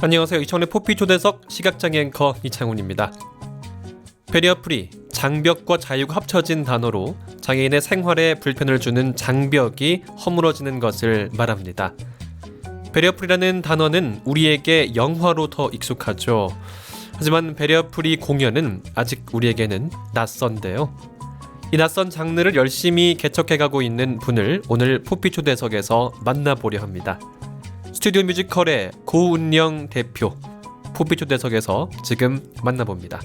안녕하세요. 이천의 포피 초대석 시각장애 앵커 이창훈입니다. 베리어 프리, 장벽과 자유가 합쳐진 단어로 장애인의 생활에 불편을 주는 장벽이 허물어지는 것을 말합니다. 베리어 프리라는 단어는 우리에게 영화로 더 익숙하죠. 하지만 베리어 프리 공연은 아직 우리에게는 낯선데요. 이 낯선 장르를 열심히 개척해가고 있는 분을 오늘 포피 초대석에서 만나보려 합니다. 스튜디오 뮤지컬의 고운영 대표 포피 초대석에서 지금 만나봅니다.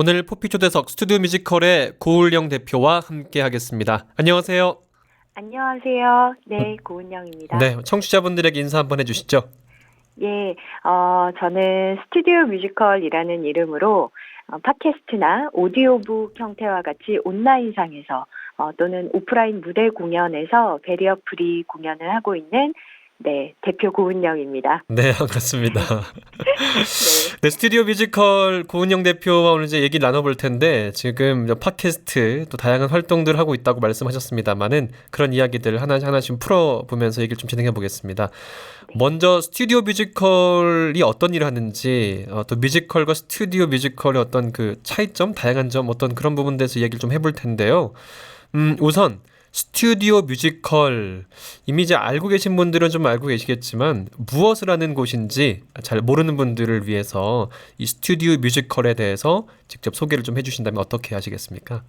오늘 포피 초대석 스튜디오 뮤지컬의 고울영 대표와 함께 하겠습니다. 안녕하세요. 안녕하세요. 네, 고은영입니다. 네, 청취자분들에게 인사 한번 해주시죠. 예, 어, 저는 스튜디오 뮤지컬이라는 이름으로 어, 팟캐스트나 오디오북 형태와 같이 온라인상에서 어, 또는 오프라인 무대 공연에서 베리어 프리 공연을 하고 있는 네, 대표 고은영입니다. 네, 반갑습니다. 네, 네, 스튜디오 뮤지컬 고은영 대표와 오늘 이제 얘기 나눠볼 텐데 지금 팟캐스트 또 다양한 활동들 하고 있다고 말씀하셨습니다만은 그런 이야기들 하나씩 하나씩 풀어보면서 얘기를 좀 진행해 보겠습니다. 먼저 스튜디오 뮤지컬이 어떤 일을 하는지 어, 또 뮤지컬과 스튜디오 뮤지컬의 어떤 그 차이점, 다양한 점 어떤 그런 부분 대해서 얘기를 좀 해볼 텐데요. 음, 우선 스튜디오 뮤지컬 이미 이제 알고 계신 분들은 좀 알고 계시겠지만 무엇을 하는 곳인지 잘 모르는 분들을 위해서 이 스튜디오 뮤지컬에 대해서 직접 소개를 좀 해주신다면 어떻게 하시겠습니까?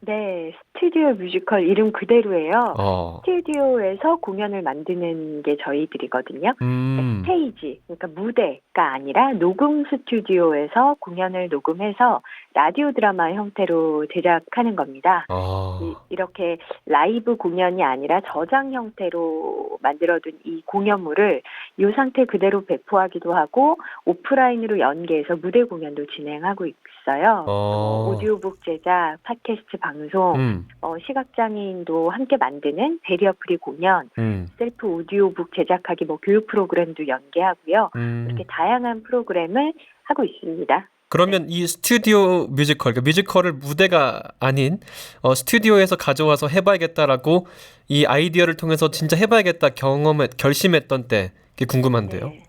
네, 스튜디오 뮤지컬 이름 그대로예요. 어, 스튜디오에서 공연을 만드는 게 저희들이거든요. 음, 스테이지, 그러니까 무대가 아니라 녹음 스튜디오에서 공연을 녹음해서 라디오 드라마 형태로 제작하는 겁니다. 어, 이, 이렇게 라이브 공연이 아니라 저장 형태로 만들어둔 이 공연물을 이 상태 그대로 배포하기도 하고 오프라인으로 연계해서 무대 공연도 진행하고 있어요. 어. 오디오북 제작, 팟캐스트 방송, 음, 어, 시각장애인도 함께 만드는 베리어프리 공연, 음, 셀프 오디오북 제작하기 뭐 교육 프로그램도 연계하고요. 음. 이렇게 다양한 프로그램을 하고 있습니다. 그러면 이 스튜디오 뮤지컬, 그러니까 뮤지컬을 무대가 아닌 어, 스튜디오에서 가져와서 해봐야겠다라고 이 아이디어를 통해서 진짜 해봐야겠다 경험에 결심했던 때 그게 궁금한데요. 네.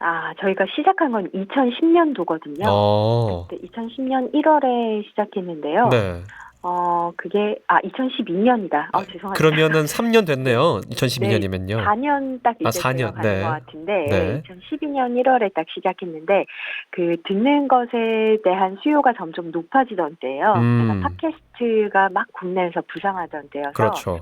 아, 저희가 시작한 건 2010년도거든요. 어, 2010년 1월에 시작했는데요. 네. 어, 그게 아 2012년이다. 아, 죄송합니다. 그러면은 3년 됐네요. 2012년이면요. 4년 딱 이제 아, 4년, 들어가는 네. 것 같은데 네. 2012년 1월에 딱 시작했는데 그 듣는 것에 대한 수요가 점점 높아지던 때예요. 음. 팟캐스트가 막 국내에서 부상하던 때여서 그렇죠.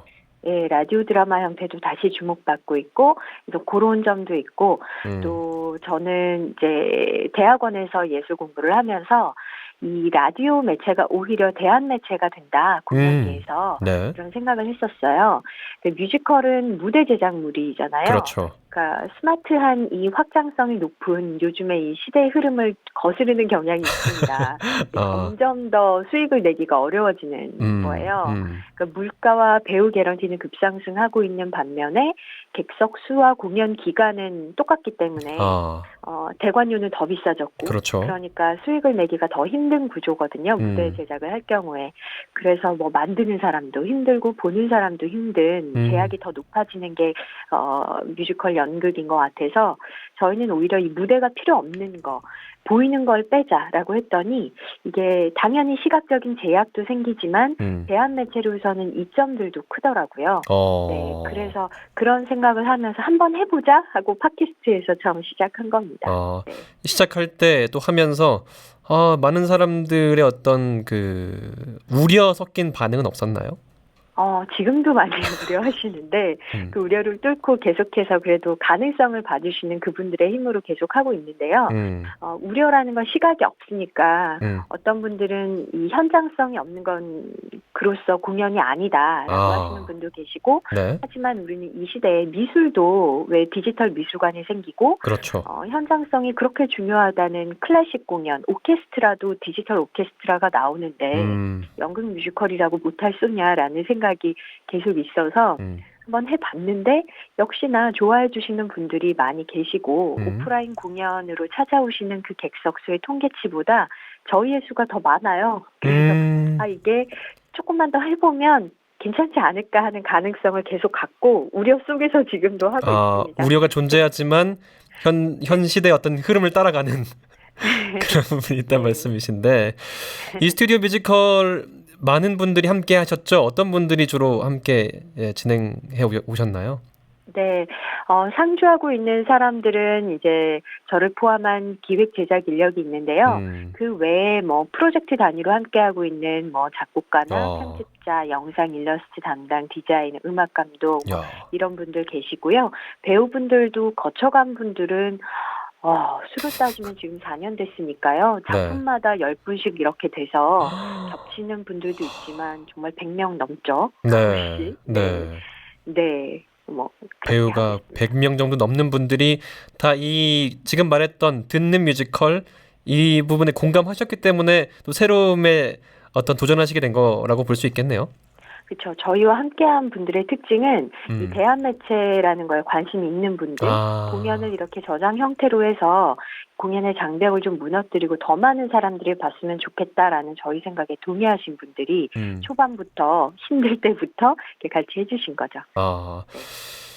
예, 라디오 드라마 형태도 다시 주목받고 있고 그래서 그런 점도 있고 음. 또 저는 이제 대학원에서 예술 공부를 하면서 이 라디오 매체가 오히려 대한 매체가 된다 공연계에서 네. 그런 생각을 했었어요. 뮤지컬은 무대 제작물이잖아요. 그렇죠. 그러니까 스마트한 이 확장성이 높은 요즘의 이 시대의 흐름을 거스르는 경향이 있습니다. 어. 점점 더 수익을 내기가 어려워지는 음, 거예요. 음. 그러니까 물가와 배우 개런티는 급상승하고 있는 반면에 객석 수와 공연 기간은 똑같기 때문에 아, 어, 대관료는 더 비싸졌고 그렇죠. 그러니까 수익을 내기가 더 힘든 구조거든요. 무대 음. 제작을 할 경우에. 그래서 뭐 만드는 사람도 힘들고 보는 사람도 힘든 음. 제약이 더 높아지는 게 어, 뮤지컬 연극인 것 같아서 저희는 오히려 이 무대가 필요 없는 거 보이는 걸 빼자라고 했더니 이게 당연히 시각적인 제약도 생기지만 음. 대한 매체로서는 이점들도 크더라고요. 어. 네, 그래서 그런 생각을 하면서 한번 해보자 하고 팟캐스트에서 처음 시작한 겁니다. 어, 네. 시작할 때 또 하면서 아, 많은 사람들의 어떤 그 우려 섞인 반응은 없었나요? 어, 지금도 많이 우려하시는데 음. 그 우려를 뚫고 계속해서 그래도 가능성을 봐주시는 그분들의 힘으로 계속 하고 있는데요. 음, 어, 우려라는 건 시각이 없으니까 음. 어떤 분들은 이 현장성이 없는 건 그로서 공연이 아니다라고 아. 하시는 분도 계시고 네, 하지만 우리는 이 시대에 미술도 왜 디지털 미술관이 생기고 그렇죠. 어, 현장성이 그렇게 중요하다는 클래식 공연, 오케스트라도 디지털 오케스트라가 나오는데 음, 연극 뮤지컬이라고 못할 소냐라는 생각 이 계속 있어서 음, 한번 해봤는데 역시나 좋아해 주시는 분들이 많이 계시고 음. 오프라인 공연으로 찾아오시는 그 객석 수의 통계치보다 저희의 수가 더 많아요. 그래서 음, 아 이게 조금만 더 해보면 괜찮지 않을까 하는 가능성을 계속 갖고 우려 속에서 지금도 하고 아, 있습니다. 우려가 존재하지만 현, 현 시대의 어떤 흐름을 따라가는 그런 부분이 있다는 말씀이신데 이 스튜디오 뮤지컬 많은 분들이 함께 하셨죠? 어떤 분들이 주로 함께 예, 진행해 오- 오셨나요? 네, 어, 상주하고 있는 사람들은 이제 저를 포함한 기획 제작 인력이 있는데요. 음, 그 외에 뭐 프로젝트 단위로 함께하고 있는 뭐 작곡가나 어. 편집자, 영상 일러스트 담당, 디자인, 음악 감독 야, 이런 분들 계시고요. 배우분들도 거쳐간 분들은 어, 수로 따지면 지금 4년 됐으니까요. 네. 작품마다 10분씩 이렇게 돼서 겹치는 분들도 있지만 정말 100명 넘죠. 네, 가끔씩. 네. 네. 뭐 배우가 하고 있습니다. 100명 정도 넘는 분들이 다 이 지금 말했던 듣는 뮤지컬 이 부분에 공감하셨기 때문에 또 새로움에 어떤 도전하시게 된 거라고 볼 수 있겠네요. 그렇죠. 저희와 함께한 분들의 특징은 이 음. 대한 매체라는 거에 관심이 있는 분들, 아. 공연을 이렇게 저장 형태로 해서 공연의 장벽을 좀 무너뜨리고 더 많은 사람들이 봤으면 좋겠다라는 저희 생각에 동의하신 분들이 음. 초반부터 힘들 때부터 이렇게 같이 해주신 거죠. 아.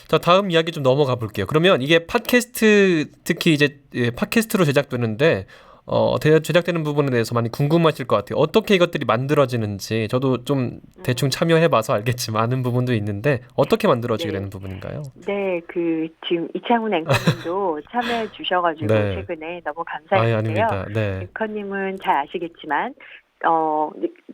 자, 다음 이야기 좀 넘어가 볼게요. 그러면 이게 팟캐스트 특히 이제 예, 팟캐스트로 제작되는데 어, 대- 제작되는 부분에 대해서 많이 궁금하실 것 같아요. 어떻게 이것들이 만들어지는지 저도 좀 대충 참여해 봐서 알겠지만 아는 부분도 있는데 어떻게 만들어지게 네. 되는 부분인가요? 네, 그 지금 이창훈 앵커님도 참여해 주셔가지고 네. 최근에 너무 감사했는데요. 네. 앵커님은 잘 아시겠지만 어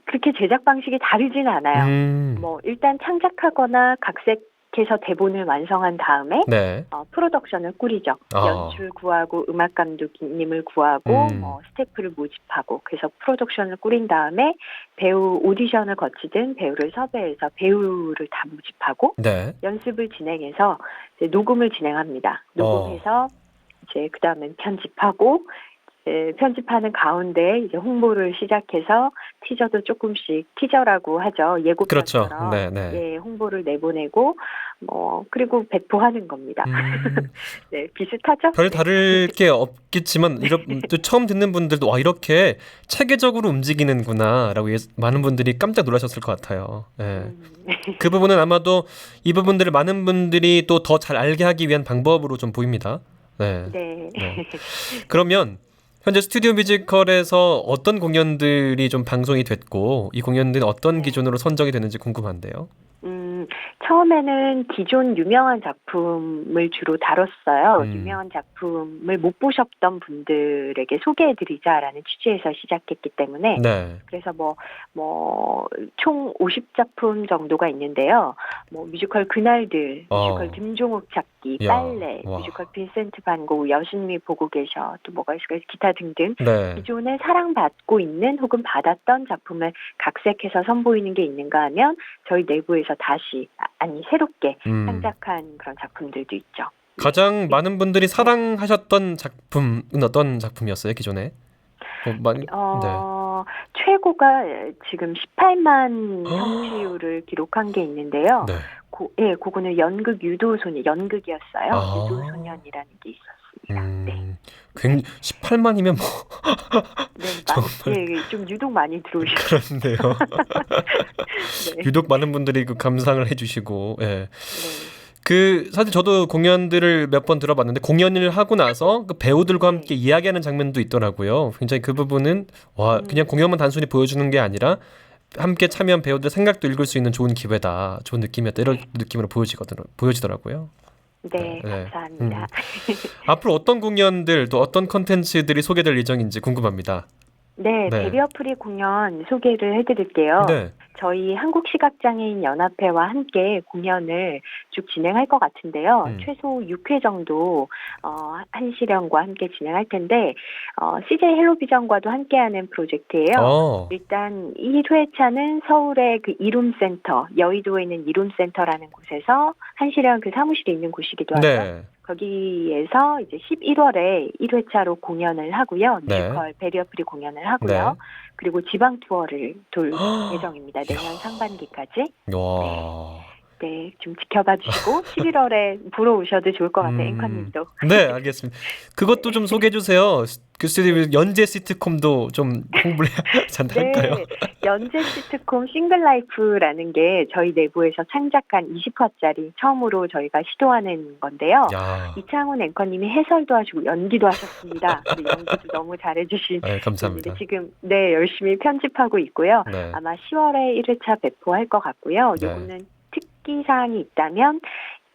그렇게 제작 방식이 다르진 않아요. 음. 뭐 일단 창작하거나 각색 해서 대본을 완성한 다음에 네. 어, 프로덕션을 꾸리죠. 아. 연출 구하고 음악 감독님을 구하고 음. 뭐 스태프를 모집하고 그래서 프로덕션을 꾸린 다음에 배우 오디션을 거치든 배우를 섭외해서 배우를 다 모집하고 네. 연습을 진행해서 녹음을 진행합니다. 녹음해서 이제 그 다음엔 편집하고 편집하는 가운데 이제 홍보를 시작해서 티저도 조금씩 티저라고 하죠 그렇죠. 예고편처럼 네, 네. 예 홍보를 내보내고 뭐 그리고 배포하는 겁니다. 음, 네 비슷하죠? 별 다를 게 없겠지만 이런 또 처음 듣는 분들도 와 이렇게 체계적으로 움직이는구나라고 예- 많은 분들이 깜짝 놀라셨을 것 같아요. 예. 음, 그 부분은 아마도 이 부분들을 많은 분들이 또 더 잘 알게 하기 위한 방법으로 좀 보입니다. 네. 네. 네. 그러면 현재 스튜디오 뮤지컬에서 어떤 공연들이 좀 방송이 됐고 이 공연들은 어떤 네. 기준으로 선정이 되는지 궁금한데요. 음, 처음에는 기존 유명한 작품을 주로 다뤘어요. 음. 유명한 작품을 못 보셨던 분들에게 소개해드리자라는 취지에서 시작했기 때문에 네. 그래서 뭐, 뭐, 총 50작품 정도가 있는데요. 뭐, 뮤지컬 그날들, 어. 뮤지컬 김종욱 찾기, 야, 빨래, 와. 뮤지컬 빈센트 반고, 여신미 보고 계셔, 또 뭐가 있을까요? 기타 등등. 네. 기존에 사랑받고 있는 혹은 받았던 작품을 각색해서 선보이는 게 있는가 하면 저희 내부에서 다시, 아, 아니, 새롭게 음. 창작한 그런 작품들도 있죠. 가장 많은 분들이 사랑하셨던 작품은 어떤 작품이었어요 기존에? 뭐, 많이, 어, 최고가 지금 18만 아. 성취율을 기록한 게 있는데요. 네. 고, 예, 그거는 연극 유도소녀, 연극이었어요. 아. 유도소년이라는 게 있었습니다. 네. 음, 굉장히 18만이면 뭐 네, 많, 예, 예, 좀 유독 많이 들어오셨어요. 그렇네요. 네. 유독 많은 분들이 그 감상을 해주시고, 예. 네. 그 사실 저도 공연들을 몇 번 들어봤는데 공연을 하고 나서 그 배우들과 함께 네. 이야기하는 장면도 있더라고요. 굉장히 그 부분은 와 음. 그냥 공연만 단순히 보여주는 게 아니라 함께 참여한 배우들 생각도 읽을 수 있는 좋은 기회다, 좋은 느낌이었다 이런 느낌으로 보여지거든 보여지더라고요. 네, 네. 감사합니다. 앞으로 어떤 공연들 또 어떤 컨텐츠들이 소개될 예정인지 궁금합니다. 네, 네. 베리어프리 공연 소개를 해드릴게요. 네. 저희 한국시각장애인 연합회와 함께 공연을 쭉 진행할 것 같은데요. 음. 최소 6회 정도 어, 한시령과 함께 진행할 텐데 어, CJ 헬로비전과도 함께하는 프로젝트예요. 어. 일단 1회차는 서울의 그 이룸센터, 여의도에 있는 이룸센터라는 곳에서 한시령 그 사무실이 있는 곳이기도 하죠. 네. 거기에서 이제 11월에 1회차로 공연을 하고요. 네. 뮤지컬 베리어프리 공연을 하고요. 그리고 지방 투어를 돌 예정입니다. 내년. 상반기까지. 와. 네, 좀 지켜봐 주시고 11월에 보러 오셔도 좋을 것 같아요. 음. 앵커님도. 네, 알겠습니다. 그것도 좀 소개해 주세요. 그 스튜디오 연재 시트콤도 좀 하지 않을까요? 네, 연재 시트콤 싱글라이프라는 게 저희 내부에서 창작한 20화짜리 처음으로 저희가 시도하는 건데요. 야. 이창훈 앵커님이 해설도 하시고 연기도 하셨습니다. 연기도 너무 잘해주신 네, 감사합니다. 지금 네 열심히 편집하고 있고요. 네. 아마 10월에 1회차 배포할 것 같고요. 네. 요거는 특기 사항이 있다면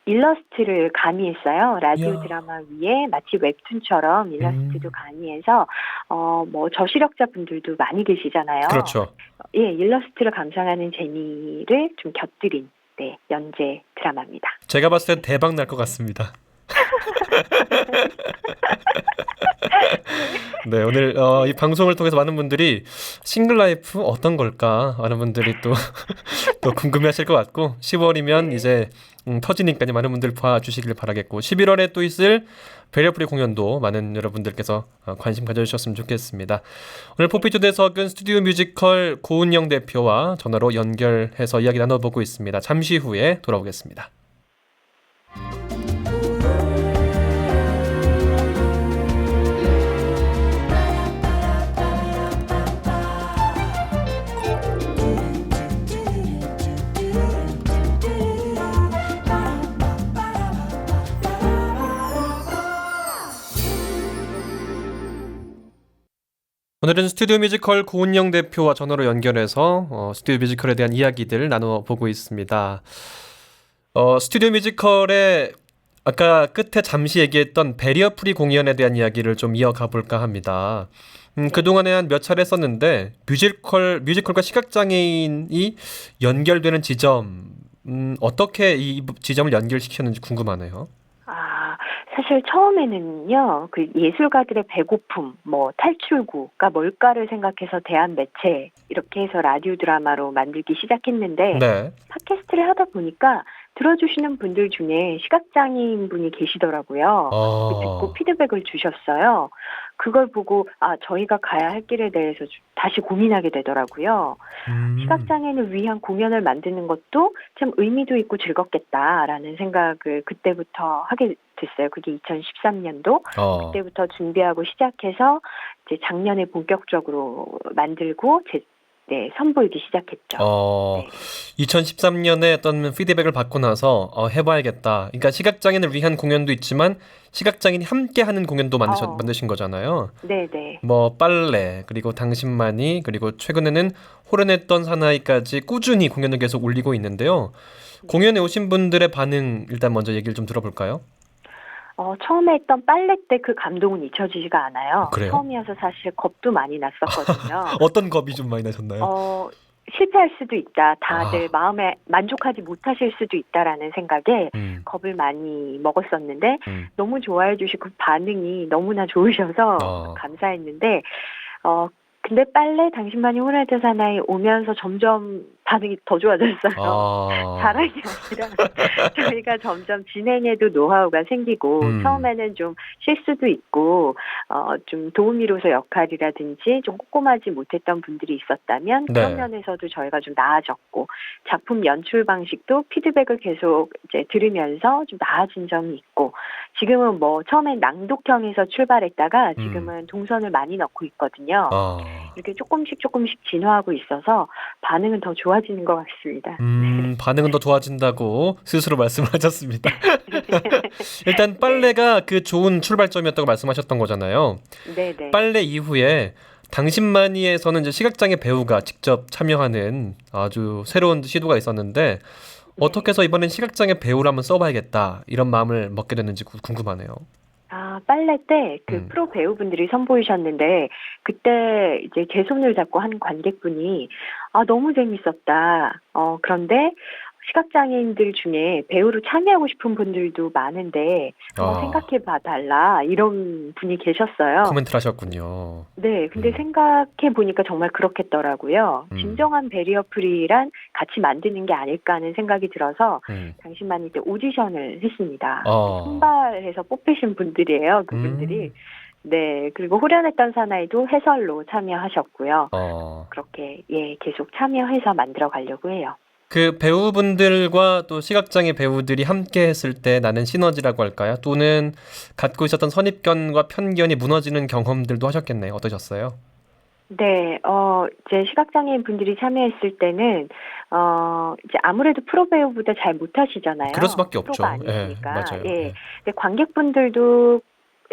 일러스트를 가미했어요. 라디오 이야. 드라마 위에 마치 웹툰처럼 일러스트도 음. 가미해서 어 뭐 저시력자 분들도 많이 계시잖아요. 그렇죠. 예, 일러스트를 감상하는 재미를 좀 곁들인 네, 연재 드라마입니다. 제가 봤을 때 대박 날 것 같습니다. 네, 오늘 어, 이 방송을 통해서 많은 분들이 싱글 라이프 어떤 걸까? 많은 분들이 또, 또 궁금해 하실 것 같고, 10월이면 네. 이제 음, 터지니까 많은 분들 봐주시길 바라겠고, 11월에 또 있을 베리어프리 공연도 많은 여러분들께서 어, 관심 가져주셨으면 좋겠습니다. 오늘 포피투대석은 스튜디오 뮤지컬 고은영 대표와 전화로 연결해서 이야기 나눠보고 있습니다. 잠시 후에 돌아오겠습니다. 오늘은 스튜디오 뮤지컬 고은영 대표와 전화로 연결해서 어, 스튜디오 뮤지컬에 대한 이야기들 나눠보고 있습니다. 어, 스튜디오 뮤지컬의 아까 끝에 잠시 얘기했던 베리어 프리 공연에 대한 이야기를 좀 이어가 볼까 합니다. 음, 그동안에 한 몇 차례 했었는데 뮤지컬 뮤지컬과 시각 장애인이 연결되는 지점 음, 어떻게 이 지점을 연결시켰는지 궁금하네요. 아, 사실 처음에는요, 그 예술가들의 배고픔, 뭐 탈출구가 뭘까를 생각해서 대한 매체 이렇게 해서 라디오 드라마로 만들기 시작했는데 네. 팟캐스트를 하다 보니까 들어주시는 분들 중에 시각장애인 분이 계시더라고요. 그 듣고 어. 피드백을 주셨어요. 그걸 보고 아 저희가 가야 할 길에 대해서 좀 다시 고민하게 되더라고요. 음. 시각장애인을 위한 공연을 만드는 것도 참 의미도 있고 즐겁겠다라는 생각을 그때부터 하게 됐어요. 그게 2013년도 어. 그때부터 준비하고 시작해서 이제 작년에 본격적으로 만들고 제, 네, 선보이기 시작했죠. 어, 네. 2013년에 어떤 피드백을 받고 나서 어, 해봐야겠다. 그러니까 시각장애인을 위한 공연도 있지만 시각장애인이 함께 하는 공연도 만드셨, 어. 만드신 거잖아요. 네, 네. 뭐 빨래 그리고 당신만이 그리고 최근에는 호른했던 사나이까지 꾸준히 공연을 계속 올리고 있는데요. 공연에 오신 분들의 반응 일단 먼저 얘기를 좀 들어볼까요? 어, 처음에 했던 빨래 때 그 감동은 잊혀지지가 않아요. 그래요? 처음이어서 사실 겁도 많이 났었거든요. 어떤 겁이 좀 많이 나셨나요? 어, 실패할 수도 있다. 다들 아. 마음에 만족하지 못하실 수도 있다라는 생각에 음, 겁을 많이 먹었었는데 음. 너무 좋아해 주시고 반응이 너무나 좋으셔서 어. 감사했는데 어 근데 빨래 당신만이 호라이트 사나이 오면서 점점 반응이 더 좋아졌어요. 아. 자랑이 아니라 저희가 점점 진행에도 노하우가 생기고 음. 처음에는 좀 실수도 있고 어, 좀 도우미로서 역할이라든지 좀 꼼꼼하지 못했던 분들이 있었다면 네. 그런 면에서도 저희가 좀 나아졌고 작품 연출 방식도 피드백을 계속 이제 들으면서 좀 나아진 점이 있고 지금은 뭐 처음엔 낭독형에서 출발했다가 지금은 동선을 많이 넣고 있거든요. 음. 아. 이렇게 조금씩 조금씩 진화하고 있어서 반응은 더 좋아 지는 것 같습니다. 음, 반응은 더 좋아진다고 스스로 말씀을 하셨습니다. 일단 빨래가 그 좋은 출발점이었다고 말씀하셨던 거잖아요. 네 네. 빨래 이후에 당신만이에서는 이제 시각장애 배우가 직접 참여하는 아주 새로운 시도가 있었는데 어떻게 해서 이번엔 시각장애 배우를 한번 써봐야겠다 이런 마음을 먹게 됐는지 구- 궁금하네요. 아, 아, 빨래 때그 음. 프로 배우분들이 선보이셨는데 그때 이제 제 손을 잡고 한 관객분이 아, 너무 재밌었다. 어, 그런데 시각장애인들 중에 배우로 참여하고 싶은 분들도 많은데 한번 아. 생각해 봐 달라. 이런 분이 계셨어요. 코멘트를 하셨군요. 네, 근데 음. 생각해 보니까 정말 그렇겠더라고요. 음. 진정한 베리어 프리란 같이 만드는 게 아닐까 하는 생각이 들어서 음. 당신만 이제 오디션을 했습니다. 어. 선발해서 뽑히신 분들이에요, 그분들이. 음. 네, 그리고 후련했던 사나이도 해설로 참여하셨고요. 어. 그렇게 예 계속 참여해서 만들어 가려고 해요. 그 배우분들과 또 시각장애 배우들이 함께 했을 때 나는 시너지라고 할까요? 또는 갖고 있었던 선입견과 편견이 무너지는 경험들도 하셨겠네요. 어떠셨어요? 네, 어, 이제 시각장애인 분들이 참여했을 때는, 어, 이제 아무래도 프로 배우보다 잘 못하시잖아요. 그럴 수밖에 없죠. 프로가 예, 아니니까. 맞아요. 예. 예. 근데 관객분들도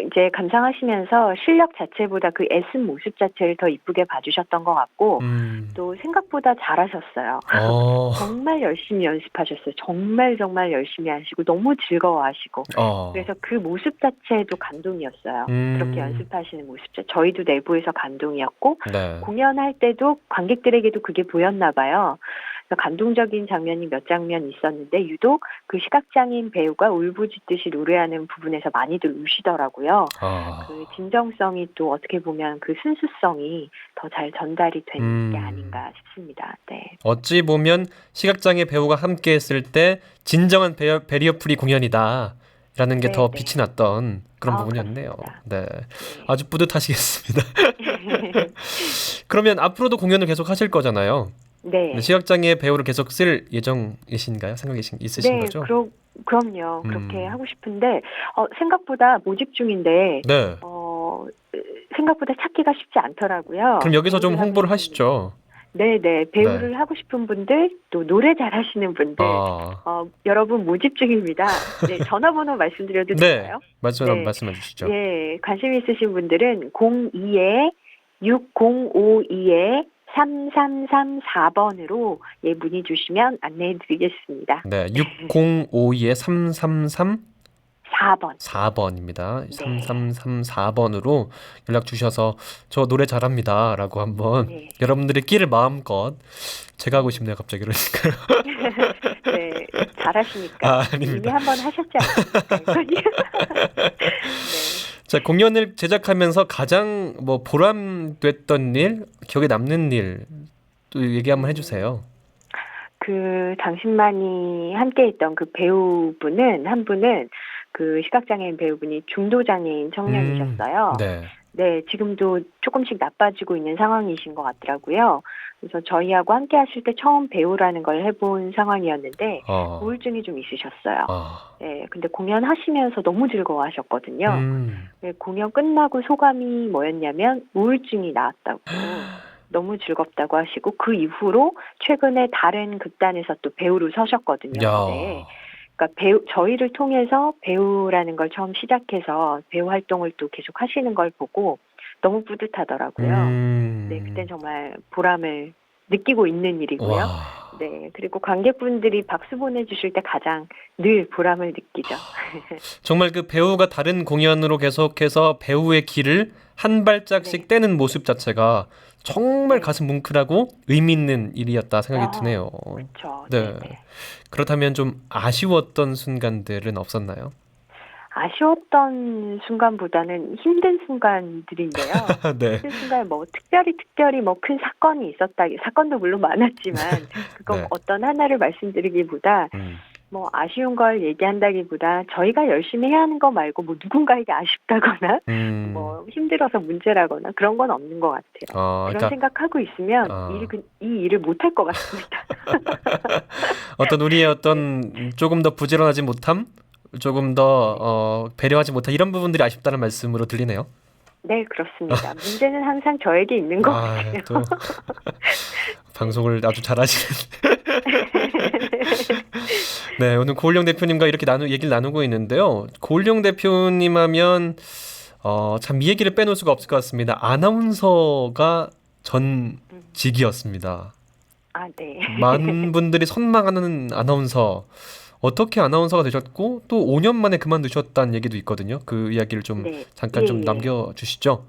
이제 감상하시면서 실력 자체보다 그 애쓴 모습 자체를 더 이쁘게 봐주셨던 것 같고, 음. 또 생각보다 잘하셨어요. 어. 정말 열심히 연습하셨어요. 정말 정말 열심히 하시고, 너무 즐거워하시고. 어. 그래서 그 모습 자체도 감동이었어요. 음. 그렇게 연습하시는 모습 자체. 저희도 내부에서 감동이었고, 네. 공연할 때도 관객들에게도 그게 보였나 봐요. 그래서 감동적인 장면이 몇 장면 있었는데 유독 그 시각장애인 배우가 울부짖듯이 노래하는 부분에서 많이들 우시더라고요. 아. 그 진정성이 또 어떻게 보면 그 순수성이 더 잘 전달이 된 음. 게 아닌가 싶습니다. 네. 어찌 보면 시각장애 배우가 함께 했을 때 진정한 베리어, 베리어 프리 공연이다. 라는 게 네, 더 네. 빛이 났던 그런 아, 부분이었네요. 그렇습니다. 네. 네. 아주 뿌듯하시겠습니다. 그러면 앞으로도 공연을 계속 하실 거잖아요. 네. 시각장애 배우를 계속 쓸 예정이신가요? 생각이 있으신 네, 거죠? 그러, 그럼요. 그렇게 음. 하고 싶은데 어, 생각보다 모집 중인데 네. 어, 생각보다 찾기가 쉽지 않더라고요. 그럼 여기서 좀 홍보를 하시죠. 네네 배우를 하고 싶은 분들 또 노래 잘하시는 분들 아, 어, 여러분 모집 중입니다. 네, 전화번호 말씀드려도 네. 될까요? 말씀 네. 말씀해 주시죠. 예, 관심 있으신 분들은 02에 6052에 3334번으로 예, 문의 주시면 안내해 드리겠습니다. 네, 6052에 333 4번. 4번입니다. 네. 3334번으로 연락 주셔서 저 노래 잘합니다 라고 한번 네. 여러분들의 끼를 마음껏 제가 하고 싶네요. 갑자기 그러니까요. 네, 잘하시니까. 아, 이미 아닙니다. 한번 하셨지 않습니까? 네. 자, 공연을 제작하면서 가장 뭐 보람됐던 일, 기억에 남는 일 또 얘기 한번 해 주세요. 그 당신만이 함께 있던 그 배우분은 한 분은 그 시각장애인 배우분이 중도 장애인 청년이셨어요. 네. 네, 지금도 조금씩 나빠지고 있는 상황이신 것 같더라고요. 그래서 저희하고 함께 하실 때 처음 배우라는 걸 해본 상황이었는데 어. 우울증이 좀 있으셨어요. 아. 네, 근데 공연하시면서 너무 즐거워하셨거든요. 음. 네, 공연 끝나고 소감이 뭐였냐면 우울증이 나았다고 너무 즐겁다고 하시고 그 이후로 최근에 다른 극단에서 또 배우로 서셨거든요. 야. 네. 그러니까 배우 저희를 통해서 배우라는 걸 처음 시작해서 배우 활동을 또 계속 하시는 걸 보고 너무 뿌듯하더라고요. 음. 네, 그때 정말 보람을 느끼고 있는 일이고요. 와. 네, 그리고 관객분들이 박수 보내주실 때 가장 늘 보람을 느끼죠. 정말 그 배우가 다른 공연으로 계속해서 배우의 길을 한 발짝씩 네. 떼는 모습 자체가 정말 네. 가슴 뭉클하고 의미 있는 일이었다 생각이 아, 드네요. 그렇죠. 네. 네. 네. 그렇다면 좀 아쉬웠던 순간들은 없었나요? 아쉬웠던 순간보다는 힘든 순간들인데요. 네. 힘든 순간 뭐 특별히 특별히 뭐 큰 사건이 있었다. 사건도 물론 많았지만 그거 네. 어떤 하나를 말씀드리기보다 음. 뭐 아쉬운 걸 얘기한다기보다 저희가 열심히 해야 하는 거 말고 뭐 누군가에게 아쉽다거나 음. 뭐 힘들어서 문제라거나 그런 건 없는 것 같아요. 어, 그런 그러니까 생각하고 있으면 어. 일, 그- 이 일을 못 할 것 같습니다. 어떤 우리의 어떤 조금 더 부지런하지 못함, 조금 더 어, 배려하지 못한 이런 부분들이 아쉽다는 말씀으로 들리네요. 네, 그렇습니다. 문제는 항상 저에게 있는 것 아, 같아요. 또 방송을 아주 잘하시는. 네, 오늘 고을영 대표님과 이렇게 나누 얘기를 나누고 있는데요. 고을영 대표님 하면 어, 참 이 얘기를 빼놓을 수가 없을 것 같습니다. 아나운서가 전직이었습니다. 아, 네. 많은 분들이 선망하는 아나운서. 어떻게 아나운서가 되셨고 또 5년 만에 그만두셨다는 얘기도 있거든요. 그 이야기를 좀 네. 잠깐 좀 예, 예. 남겨주시죠.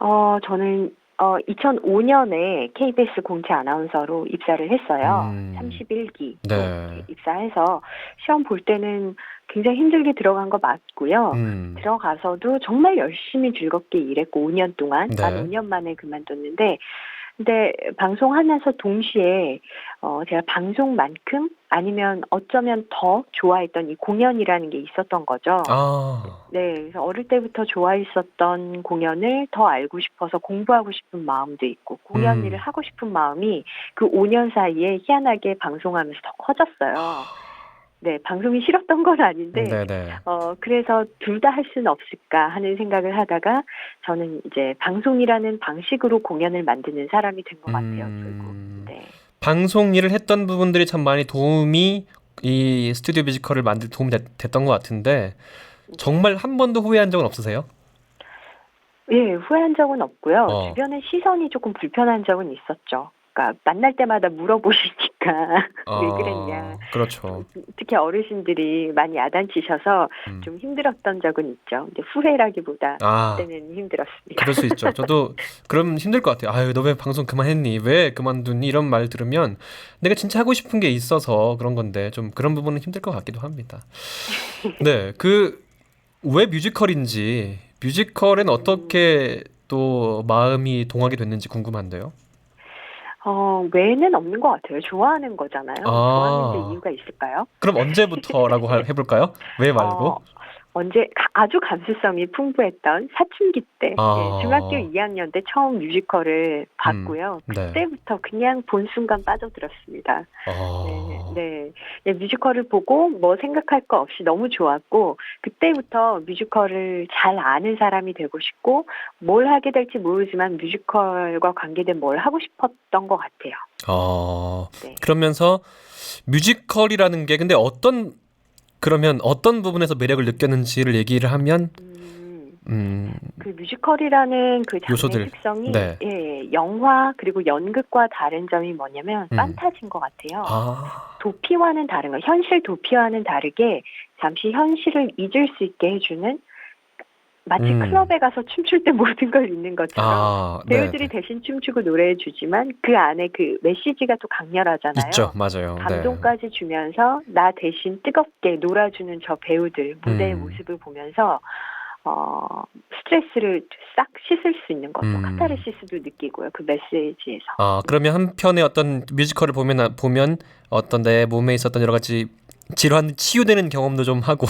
어, 저는 어, 2005년에 KBS 공채 아나운서로 입사를 했어요. 음. 31기 네. 입사해서 시험 볼 때는 굉장히 힘들게 들어간 거 맞고요. 음. 들어가서도 정말 열심히 즐겁게 일했고 5년 동안 네. 만 5년 만에 그만뒀는데 근데 방송하면서 동시에 어 제가 방송만큼 아니면 어쩌면 더 좋아했던 이 공연이라는 게 있었던 거죠. 아, 네, 그래서 어릴 때부터 좋아했었던 공연을 더 알고 싶어서 공부하고 싶은 마음도 있고 공연 음. 일을 하고 싶은 마음이 그 5년 사이에 희한하게 방송하면서 더 커졌어요. 네, 방송이 싫었던 건 아닌데 네네. 어, 그래서 둘 다 할 수는 없을까 하는 생각을 하다가 저는 이제 방송이라는 방식으로 공연을 만드는 사람이 된 것 같아요, 결국. 음, 네. 방송 일을 했던 부분들이 참 많이 도움이 이 스튜디오 뮤지컬을 만들 도움이 됐, 됐던 것 같은데 정말 한 번도 후회한 적은 없으세요? 예, 후회한 적은 없고요. 어. 주변의 시선이 조금 불편한 적은 있었죠. 그러니까 만날 때마다 물어보시니까 왜 그랬냐. 그렇죠. 특히 어르신들이 많이 야단치셔서 음. 좀 힘들었던 적은 있죠. 근데 후회라기보다 아, 그때는 힘들었습니다. 그럴 수 있죠. 저도 그럼 힘들 것 같아요. 아유, 너 왜 방송 그만했니? 왜 그만두니? 이런 말 들으면 내가 진짜 하고 싶은 게 있어서 그런 건데 좀 그런 부분은 힘들 것 같기도 합니다. 네, 그 왜 뮤지컬인지 뮤지컬엔 어떻게 또 마음이 동하게 됐는지 궁금한데요. 어, 외에는 없는 것 같아요. 좋아하는 거잖아요. 아. 좋아하는 데 이유가 있을까요? 그럼 언제부터라고 하- 해볼까요? 왜 말고? 어, 언제 가- 아주 감수성이 풍부했던 사춘기 때 아. 예, 중학교 2학년 때 처음 뮤지컬을 봤고요. 네. 그때부터 그냥 본 순간 빠져들었습니다. 아, 네, 네. 예, 뮤지컬을 보고 뭐 생각할 거 없이 너무 좋았고 그때부터 뮤지컬을 잘 아는 사람이 되고 싶고 뭘 하게 될지 모르지만 뮤지컬과 관계된 뭘 하고 싶었던 것 같아요. 아, 네. 그러면서 뮤지컬이라는 게 근데 어떤 그러면 어떤 부분에서 매력을 느꼈는지를 얘기를 하면 음, 음, 그 뮤지컬이라는 그 장르의 요소들. 특성이 네. 예, 영화 그리고 연극과 다른 점이 뭐냐면 음. 판타지인 것 같아요. 아, 도피와는 다른 거, 현실 도피와는 다르게 잠시 현실을 잊을 수 있게 해주는 마치 음. 클럽에 가서 춤출 때 모든 걸 잊는 것처럼 아, 네, 배우들이 네. 대신 춤추고 노래해 주지만 그 안에 그 메시지가 또 강렬하잖아요. 있죠, 맞아요. 네. 감동까지 주면서 나 대신 뜨겁게 놀아주는 저 배우들 무대의 음. 모습을 보면서 어 스트레스를 싹 씻을 수 있는 거죠. 음. 카타르시스도 느끼고요. 그 메시지에서. 아, 그러면 한편의 어떤 뮤지컬을 보면 보면 어떤 내 몸에 있었던 여러 가지 질환 치유되는 경험도 좀 하고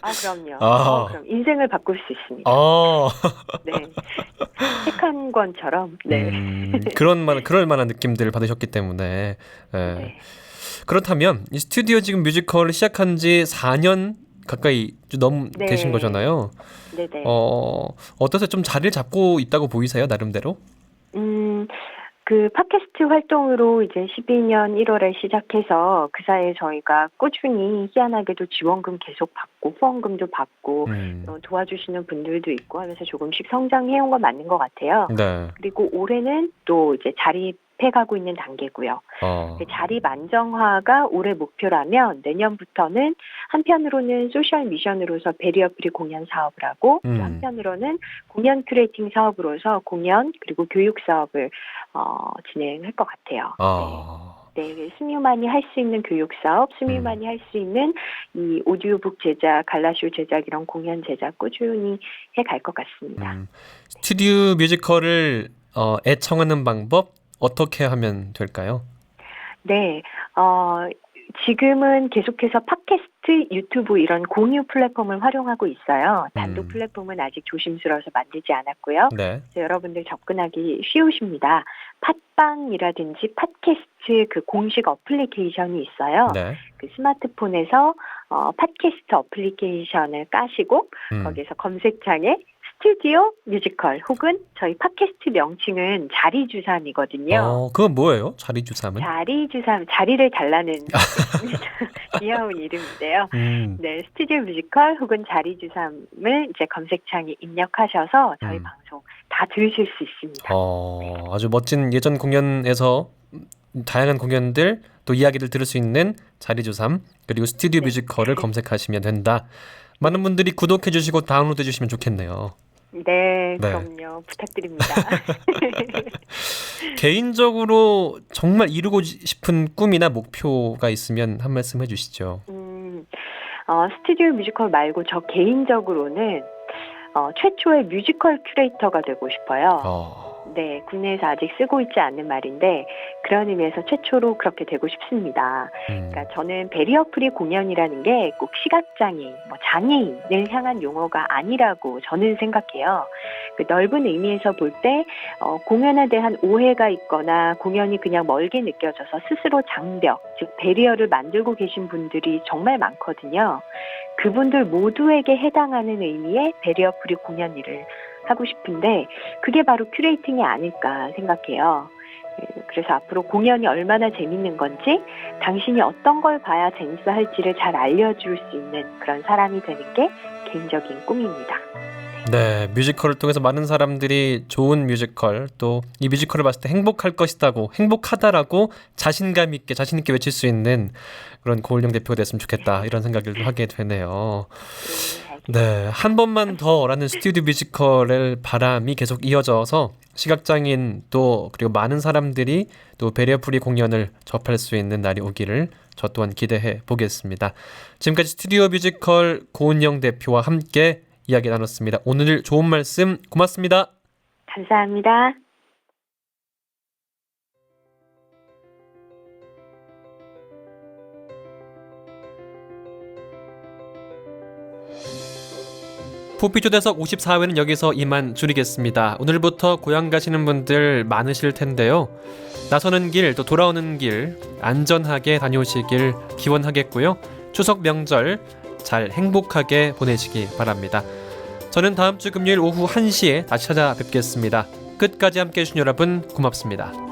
아 그럼요. 아. 어, 그럼 인생을 바꿀 수 있습니다. 아, 네. 책한 권처럼. 네. 음, 그런 만 그럴 만한 느낌들을 받으셨기 때문에 예. 네. 그렇다면 이 스튜디오 지금 뮤지컬을 시작한 지 4년 가까이 넘 네. 되신 거잖아요. 네네. 어, 어떠세요? 좀 자리를 잡고 있다고 보이세요? 나름대로? 음, 그 팟캐스트 활동으로 이제 12년 1월에 시작해서 그 사이에 저희가 꾸준히 희한하게도 지원금 계속 받고 후원금도 받고 음. 어, 도와주시는 분들도 있고 하면서 조금씩 성장해온 건 맞는 것 같아요. 네. 그리고 올해는 또 이제 자립 해가고 있는 단계고요. 어. 그 자립 안정화가 올해 목표라면 내년부터는 한편으로는 소셜 미션으로서 베리어프리 공연 사업을 하고 또 음. 한편으로는 공연 큐레이팅 사업으로서 공연 그리고 교육 사업을 어, 진행할 것 같아요. 아. 네, 네, 스뮤만이 할 수 있는 교육 사업, 스뮤만이 할수 있는 이 오디오북 제작, 갈라쇼 제작 이런 공연 제작 꾸준히 해 갈 것 같습니다. 음. 스튜디오 뮤지컬을 어, 애청하는 방법 어떻게 하면 될까요? 네, 어, 지금은 계속해서 팟캐스트, 유튜브 이런 공유 플랫폼을 활용하고 있어요. 단독 음. 플랫폼은 아직 조심스러워서 만들지 않았고요. 네. 그래서 여러분들 접근하기 쉬우십니다. 팟빵이라든지 팟캐스트 그 공식 어플리케이션이 있어요. 네. 그 스마트폰에서 어, 팟캐스트 어플리케이션을 까시고 음. 거기에서 검색창에 스튜디오 뮤지컬 혹은 저희 팟캐스트 명칭은 자리주삼이거든요. 어, 그건 뭐예요? 자리 주삼은? 자리주삼 자리를 달라는 귀여운 이름인데요. 음. 네, 스튜디오 뮤지컬 혹은 자리주삼을 이제 검색창에 입력하셔서 저희 음. 방송 다 들으실 수 있습니다. 어, 아주 멋진 예전 공연에서 다양한 공연들 또 이야기를 들을 수 있는 자리조삼 그리고 스튜디오 네. 뮤지컬을 검색하시면 된다. 많은 분들이 구독해 주시고 다운로드 해 주시면 좋겠네요. 네, 네. 그럼요. 부탁드립니다. 개인적으로 정말 이루고 싶은 꿈이나 목표가 있으면 한 말씀 해 주시죠. 음, 어, 스튜디오 뮤지컬 말고 저 개인적으로는 어, 최초의 뮤지컬 큐레이터가 되고 싶어요. 어. 네, 국내에서 아직 쓰고 있지 않는 말인데 그런 의미에서 최초로 그렇게 되고 싶습니다. 음. 그러니까 저는 베리어 프리 공연이라는 게 꼭 시각장애인, 뭐 장애인을 향한 용어가 아니라고 저는 생각해요. 그 넓은 의미에서 볼때 어, 공연에 대한 오해가 있거나 공연이 그냥 멀게 느껴져서 스스로 장벽, 즉 베리어를 만들고 계신 분들이 정말 많거든요. 그분들 모두에게 해당하는 의미의 베리어 프리 공연 일을 하고 싶은데 그게 바로 큐레이팅이 아닐까 생각해요. 예, 그래서 앞으로 공연이 얼마나 재밌는 건지 당신이 어떤 걸 봐야 재밌어할지를 잘 알려줄 수 있는 그런 사람이 되는 게 개인적인 꿈입니다. 네, 뮤지컬을 통해서 많은 사람들이 좋은 뮤지컬 또 이 뮤지컬을 봤을 때 행복할 것이다고 행복하다라고 자신감 있게 자신 있게 외칠 수 있는 그런 고을영 대표가 됐으면 좋겠다 이런 생각을 좀 하게 되네요. 네, 한 번만 더라는 스튜디오 뮤지컬의 바람이 계속 이어져서 시각장애인 또 그리고 많은 사람들이 또 베리어 프리 공연을 접할 수 있는 날이 오기를 저 또한 기대해 보겠습니다. 지금까지 스튜디오 뮤지컬 고은영 대표와 함께 이야기 나눴습니다. 오늘 좋은 말씀 고맙습니다. 감사합니다. 포피초대석 54회는 여기서 이만 줄이겠습니다. 오늘부터 고향 가시는 분들 많으실 텐데요. 나서는 길, 또 돌아오는 길 안전하게 다녀오시길 기원하겠고요. 추석 명절 잘 행복하게 보내시기 바랍니다. 저는 다음 주 금요일 오후 1시에 다시 찾아뵙겠습니다. 끝까지 함께 해주신 여러분 고맙습니다.